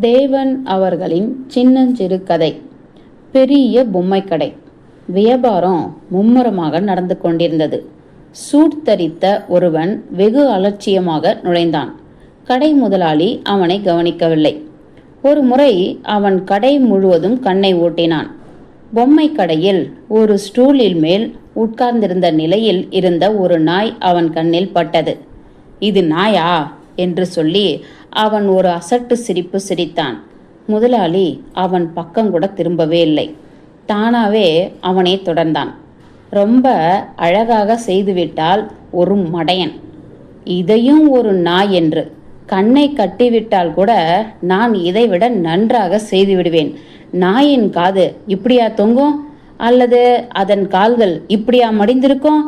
தேவன் அவர்களின் சின்னஞ்சிறு கதை பெரிய பொம்மை கடை வியாபாரம் மும்முரமாக நடந்து கொண்டிருந்தது. சூட் தரித்த ஒருவன் வெகு அலட்சியமாக நுழைந்தான். கடை முதலாளி அவனை கவனிக்கவில்லை. ஒரு முறை அவன் கடை முழுவதும் கண்ணை ஓட்டினான். பொம்மை கடையில் ஒரு ஸ்டூலில் மேல் உட்கார்ந்திருந்த நிலையில் இருந்த ஒரு நாய் அவன் கண்ணில் பட்டது. இது நாயா? என்று சொல்லி அவன் ஒரு அசட்டு சிரிப்பு சிரித்தான். முதலாளி அவன் பக்கம் கூட திரும்பவே இல்லை. தானாவே அவனை தொடர்ந்தான். ரொம்ப அழகாக செய்துவிட்டால் ஒரு மடையன். இதையும் ஒரு நாய் என்று. கண்ணை கட்டிவிட்டால் கூட நான் இதைவிட நன்றாக செய்து விடுவேன் நாயின் காது இப்படியா தொங்கும்? அல்லது அதன் கால்கள் இப்படியா மடிந்திருக்கும்?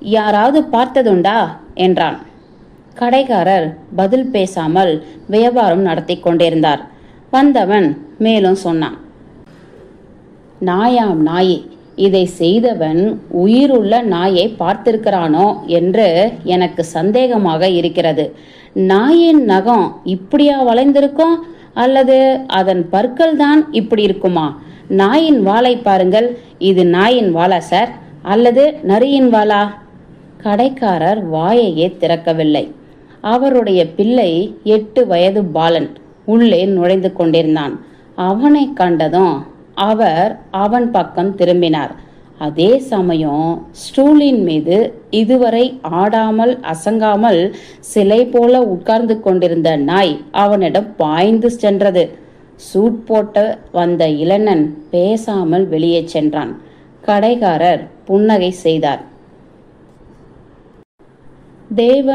யாராவது பார்த்ததுண்டா? என்றான். கடைக்காரர் பதில் பேசாமல் வியாபாரம் நடத்தி கொண்டிருந்தார். வந்தவன் மேலும் சொன்னான் நாயாம் நாயே இதை செய்தவன் உயிருள்ள நாயை பார்த்திருக்கிறானோ என்று எனக்கு சந்தேகமாக இருக்கிறது. நாயின் நகம் இப்படியா வளைந்திருக்கும்? அல்லது அதன் பற்கள் தான் இப்படி இருக்குமா? நாயின் வாலை பாருங்கள். இது நாயின் வாலா சார்? அல்லது நரியின் வாலா கடைக்காரர் வாயையே திறக்கவில்லை. அவருடைய பிள்ளை எட்டு வயது பாலன் உள்ளே நுழைந்து கொண்டிருந்தான். அவனை கண்டதும் அவர் அவன் பக்கம் திரும்பினார். அதே சமயம் ஸ்டூலின் மீது இதுவரை ஆடாமல் அசங்காமல் சிலை போல உட்கார்ந்து கொண்டிருந்த நாய் அவனிடம் பாய்ந்து சென்றது. சூட் போட்ட வந்த இளைஞன் பேசாமல் வெளியே சென்றான். கடைக்காரர் புன்னகை செய்தார். தேவன்